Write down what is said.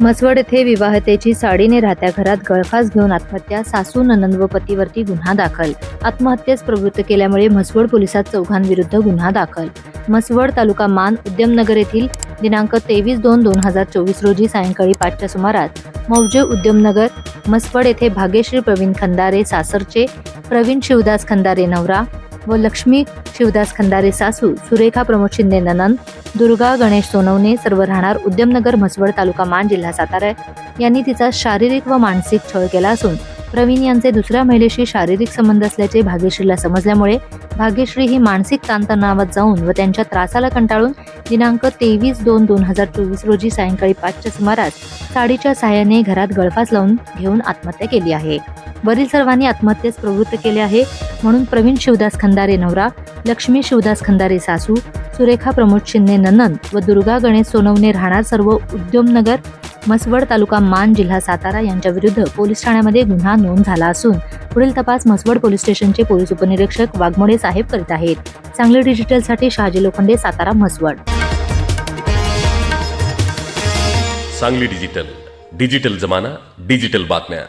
म्हसवड येथे विवाहतेची साडीने राहत्या घरात गळफास घेऊन आत्महत्या सासू ननंद व पतीवरती गुन्हा दाखल. आत्महत्येस प्रवृत्त केल्यामुळे म्हसवड पोलिसात चौघांविरुद्ध गुन्हा दाखल. म्हसवड तालुका मान उद्यमनगर येथील दिनांक तेवीस दोन दोन हजार चोवीस रोजी सायंकाळी पाचच्या सुमारास मौजे उद्यमनगर म्हसवड येथे भाग्यश्री प्रवीण खंदारे सासरचे प्रवीण शिवदास खंदारे नवरा व लक्ष्मी शिवदास खंदारे सासू सुरेखा प्रमोद शिंदे ननंद दुर्गा गणेश सोनवणे सर्व राहणार उद्यमनगर म्हसवड तालुका मान जिल्हा सातारा यांनी तिचा शारीरिक व मानसिक छळ केला असून प्रवीण यांचे दुसऱ्या महिलेशी शारीरिक संबंध असल्याचे भाग्यश्रीला समजल्यामुळे भाग्यश्री ही मानसिक ताणतणावात जाऊन व त्यांच्या त्रासाला कंटाळून दिनांक तेवीस दोन दोन हजार चोवीस रोजी सायंकाळी पाचच्या सुमारास साडीच्या सहाय्याने घरात गळफास लावून घेऊन आत्महत्या केली आहे. वरील सर्वांनी आत्महत्येस प्रवृत्त केले आहे म्हणून प्रवीण शिवदास खंदारे नवरा लक्ष्मी शिवदास खंदारे सासू सुरेखा प्रमोद शिंदे ननंद व दुर्गा गणेश सोनवणे राहणार सर्व उद्यमनगर म्हसवड तालुका मान जिल्हा सातारा यांच्या विरुद्ध पोलीस ठाण्यामध्ये गुन्हा नोंद झाला असून पुढील तपास म्हसवड पोलीस स्टेशनचे पोलीस उपनिरीक्षक वाघमोडे साहेब करीत आहेत. सांगली डिजिटलसाठी शहाजी लोखंडे सातारा म्हसवड. सांगली डिजिटल डिजिटल जमाना डिजिटल बातम्या.